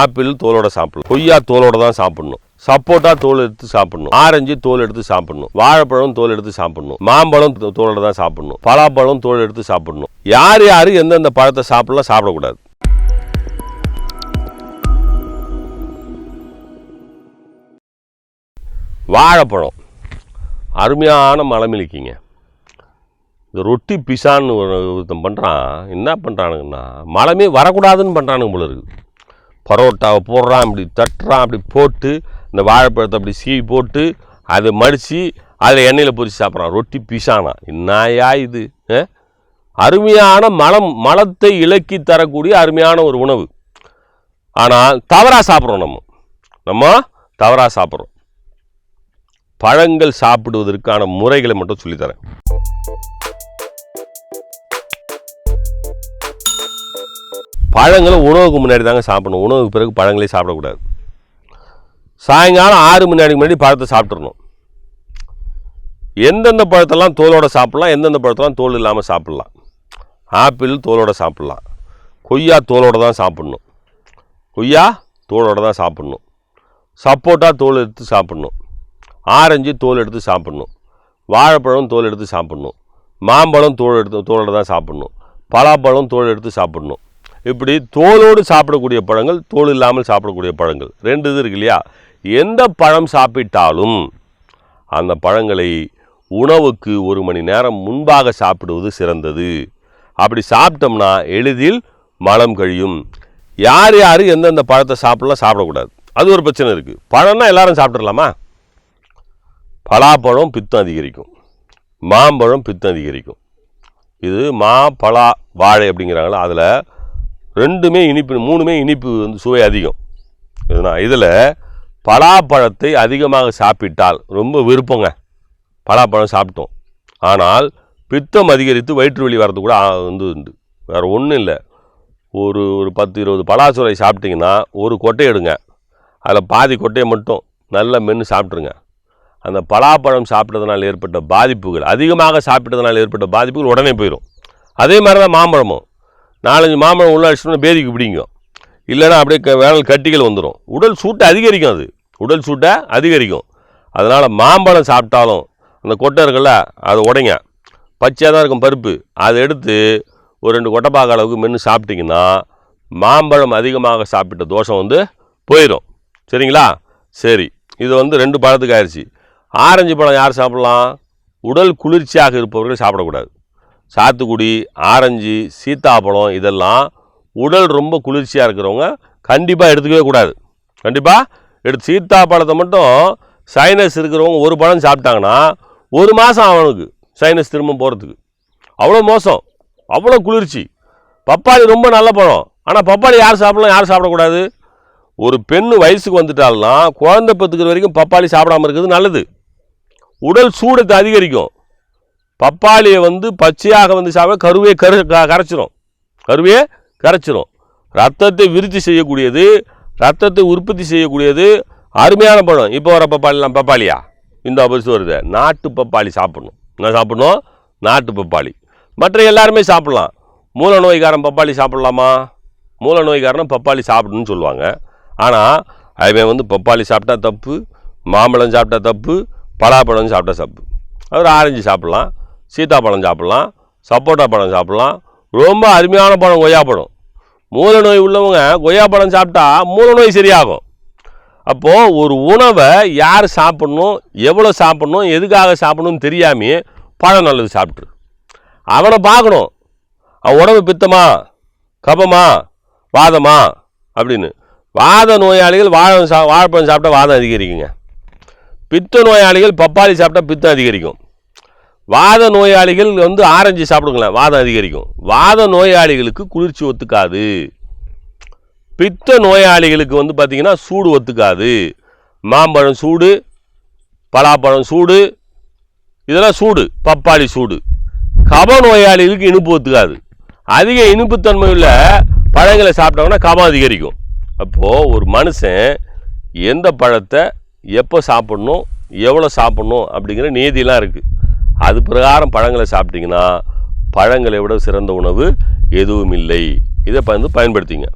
Apple தோலோட சாப்பிடணும். கொய்யா தோலோட தான் சாப்பிடணும். சப்போட்டா தோல் எடுத்து சாப்பிடணும். ஆரஞ்சு தோல் எடுத்து சாப்பிடணும். வாழைப்பழம் தோல் எடுத்து சாப்பிடணும். மாம்பழம் தோலோட தான் சாப்பிடணும். பலாப்பழம் தோல் எடுத்து சாப்பிடணும். யார் யார் எந்தெந்த பழத்தை சாப்பிடலாம் சாப்பிடக்கூடாது. வாழைப்பழம். அருமையான மலமிழிக்கிங்க இந்த ரொட்டி பிசான்னு ஒருத்தன் பண்ணுறான் என்ன பண்ணுறானுங்கன்னா மலமே வரக்கூடாதுன்னு பண்ணுறானுங்க போல இருக்குது பரோட்டாவை போடுறான் இப்படி தட்டுறான் அப்படி போட்டு இந்த வாழைப்பழத்தை அப்படி சீவி போட்டு அதை மடித்து அதில் எண்ணெயில் பொறிச்சு சாப்பிட்றான். ரொட்டி பிசானா? என்னாயா இது அருமையான மலம் மலத்தை இலக்கி தரக்கூடிய அருமையான ஒரு உணவு. ஆனால் தவறாக சாப்பிட்றோம் நம்ம. நம்ம தவறாக சாப்பிட்றோம். பழங்கள் சாப்பிடுவதற்கான முறைகளை மட்டும் சொல்லித்தரேன். பழங்களை உணவுக்கு முன்னாடி தாங்க சாப்பிடணும். உணவுக்கு பிறகு பழங்களே சாப்பிடக்கூடாது. சாயங்காலம் ஆறு மணி முன்னாடி பழத்தை சாப்பிட்றணும் எந்தெந்த பழத்தெல்லாம் தோலோட சாப்பிட்லாம் எந்தெந்த பழத்தெல்லாம் தோல் இல்லாமல் சாப்பிட்லாம். ஆப்பிள் தோலோட சாப்பிட்லாம். கொய்யா தோலோட தான் சாப்பிட்ணும். கொய்யா தோலோட தான் சாப்பிட்ணும். சப்போட்டா தோல் எடுத்து சாப்பிட்ணும். ஆரஞ்சு தோல் எடுத்து சாப்பிட்ணும். வாழைப்பழம் தோல் எடுத்து சாப்பிட்ணும். மாம்பழம் தோல் எடுத்து தோலோட தான் சாப்பிட்ணும். பலாப்பழம் தோல் எடுத்து சாப்பிட்ணும். இப்படி தோலோடு சாப்பிடக்கூடிய பழங்கள் தோல் இல்லாமல் சாப்பிடக்கூடிய பழங்கள். ரெண்டு இது இருக்கு இல்லையா? எந்த பழம் சாப்பிட்டாலும் அந்த பழங்களை உணவுக்கு ஒரு மணி நேரம் முன்பாக சாப்பிடுவது சிறந்தது. அப்படி சாப்பிட்டோம்னா எளிதில் மலம் கழியும். யார் யார் எந்தெந்த பழத்தை சாப்பிடலாம் சாப்பிடக்கூடாது. அது ஒரு பிரச்சனை இருக்குது பழம்னா எல்லாரும் சாப்பிட்றலாமா பலாப்பழம் பித்தம் அதிகரிக்கும். மாம்பழம் பித்தம் அதிகரிக்கும். இது மா பலா வாழை அப்படிங்கிறாங்களா அதில் ரெண்டுமே இனிப்பு மூணுமே இனிப்பு வந்து சுவை அதிகம். இதுனா இதில் பலாப்பழத்தை அதிகமாக சாப்பிட்டால் ரொம்ப விருப்பங்க. பலாப்பழம் சாப்பிட்டோம். ஆனால் பித்தம் அதிகரித்து வயிற்று வலி வரது கூட வந்து உண்டு. வேறு ஒன்றும் இல்லை. ஒரு ஒரு பத்து இருபது பலாசுரை சாப்பிட்டிங்கன்னா ஒரு கொட்டை எடுங்க. அதில் பாதி கொட்டையை மட்டும் நல்லா மென்று சாப்பிட்ருங்க அந்த பலாப்பழம் சாப்பிட்டதுனால் ஏற்பட்ட பாதிப்புகள் அதிகமாக சாப்பிட்டதுனால் ஏற்பட்ட பாதிப்புகள் உடனே போயிடும் அதே மாதிரி தான் மாம்பழமும். நாலஞ்சு மாம்பழம் உள்ள அடிச்சோம்னா பேதிக்கு பிடிக்கும் இல்லைன்னா அப்படியே க- வேனல் கட்டிகள் வந்துடும் உடல் சூட்டை அதிகரிக்கும் அது. உடல் சூட்டை அதிகரிக்கும். அதனால் மாம்பழம் சாப்பிட்டாலும் அந்த கொட்டை இருக்குல்ல அதை உடைங்க. பச்சையாக தான் இருக்கும் பருப்பு. அதை எடுத்து ஒரு ரெண்டு கொட்டைப்பாக்க அளவுக்கு மென்று சாப்பிட்டீங்கன்னா மாம்பழம் அதிகமாக சாப்பிட்ட தோஷம் வந்து போயிடும் சரிங்களா? சரி. இது வந்து ரெண்டு பழத்துக்கு ஆயிடுச்சு ஆரஞ்சு பழம் யார் சாப்பிட்லாம்? உடல் குளிர்ச்சியாக இருப்பவர்கள் சாப்பிடக்கூடாது. சாத்துக்குடி ஆரஞ்சு சீத்தாப்பழம் இதெல்லாம் உடல் ரொம்ப குளிர்ச்சியாக இருக்கிறவங்க கண்டிப்பாக எடுத்துக்கவே கூடாது. கண்டிப்பாக எடுத்து சீத்தாப்பழத்தை மட்டும் சைனஸ் இருக்கிறவங்க ஒரு பழம் சாப்பிட்டாங்கன்னா ஒரு மாதம் அவனுக்கு சைனஸ் திரும்ப போகிறதுக்கு அவ்வளோ மோசம். அவ்வளோ குளிர்ச்சி. பப்பாளி ரொம்ப நல்ல பழம். ஆனால் பப்பாளி யார் சாப்பிடலாம் யார் சாப்பிடக்கூடாது? ஒரு பெண்ணு வயசுக்கு வந்துட்டால்னா குழந்தை பத்துக்கிற வரைக்கும் பப்பாளி சாப்பிடாம இருக்கிறது நல்லது. உடல் சூடத்தை அதிகரிக்கும். பப்பாளியை வந்து பச்சையாக வந்து சாப்பிட கருவே கரு க- கரைச்சிரும். கருவே கரைச்சிரும். ரத்தத்தை விருத்தி செய்யக்கூடியது ரத்தத்தை உற்பத்தி செய்யக்கூடியது அருமையான பழம். இப்போ வர பப்பாளிலாம் பப்பாளியா? இந்த பரிசு வருது. நாட்டு பப்பாளி சாப்பிடணும். என்ன சாப்பிடணும்? நாட்டு பப்பாளி. மற்ற எல்லாருமே சாப்பிட்லாம். மூல நோய்க்காரன் பப்பாளி சாப்பிட்லாமா? மூல நோய்க்காரன் பப்பாளி சாப்பிடணும்னு சொல்லுவாங்க. ஆனால் அவன் வந்து பப்பாளி சாப்பிட்டா தப்பு மாம்பழம் சாப்பிட்டா தப்பு பலாப்பழம் சாப்பிட்டா தப்பு. அவர் ஆரஞ்சு சாப்பிட்லாம். சீத்தாப்பழம் சாப்பிட்லாம் சப்போட்டா பழம் சாப்பிட்லாம். ரொம்ப அருமையான பழம் கொய்யாப்பழம் மூல நோய் உள்ளவங்க கொய்யாப்பழம் சாப்பிட்டா மூல நோய் சரியாகும். அப்போது ஒரு உணவை யார் சாப்பிட்ணும் எவ்வளோ சாப்பிட்ணும் எதுக்காக சாப்பிட்ணும்னு தெரியாமையே பழம் நல்லது சாப்பிட்ரு அவனை பார்க்கணும். அவன் உடம்பு பித்தமா கபமா வாதமா அப்படின்னு. வாத நோயாளிகள் வாழை சா வாழைப்பழம் சாப்பிட்டா வாதம் அதிகரிக்குங்க. பித்த நோயாளிகள் பப்பாளி சாப்பிட்டா பித்தம் அதிகரிக்கும். வாத நோயாளிகள் வந்து ஆரஞ்சு சாப்பிடுங்களேன் வாதம் அதிகரிக்கும். வாத நோயாளிகளுக்கு குளிர்ச்சி ஒத்துக்காது. பித்த நோயாளிகளுக்கு வந்து பார்த்திங்கன்னா சூடு ஒத்துக்காது. மாம்பழம் சூடு பலாப்பழம் சூடு இதெல்லாம் சூடு பப்பாளி சூடு. கப நோயாளிகளுக்கு இனிப்பு ஒத்துக்காது. அதிக இனிப்புத்தன்மை உள்ள பழங்களை சாப்பிட்டாங்கன்னா கபம் அதிகரிக்கும். அப்போது ஒரு மனுஷன் எந்த பழத்தை எப்போ சாப்பிடணும் எவ்வளோ சாப்பிட்ணும் அப்படிங்கிற நீதியெலாம் இருக்குது அது பிரகாரம் பழங்களை சாப்பிட்டீங்கன்னா பழங்களை விட சிறந்த உணவு எதுவும் இல்லை இதை வந்து பயன்படுத்திங்க.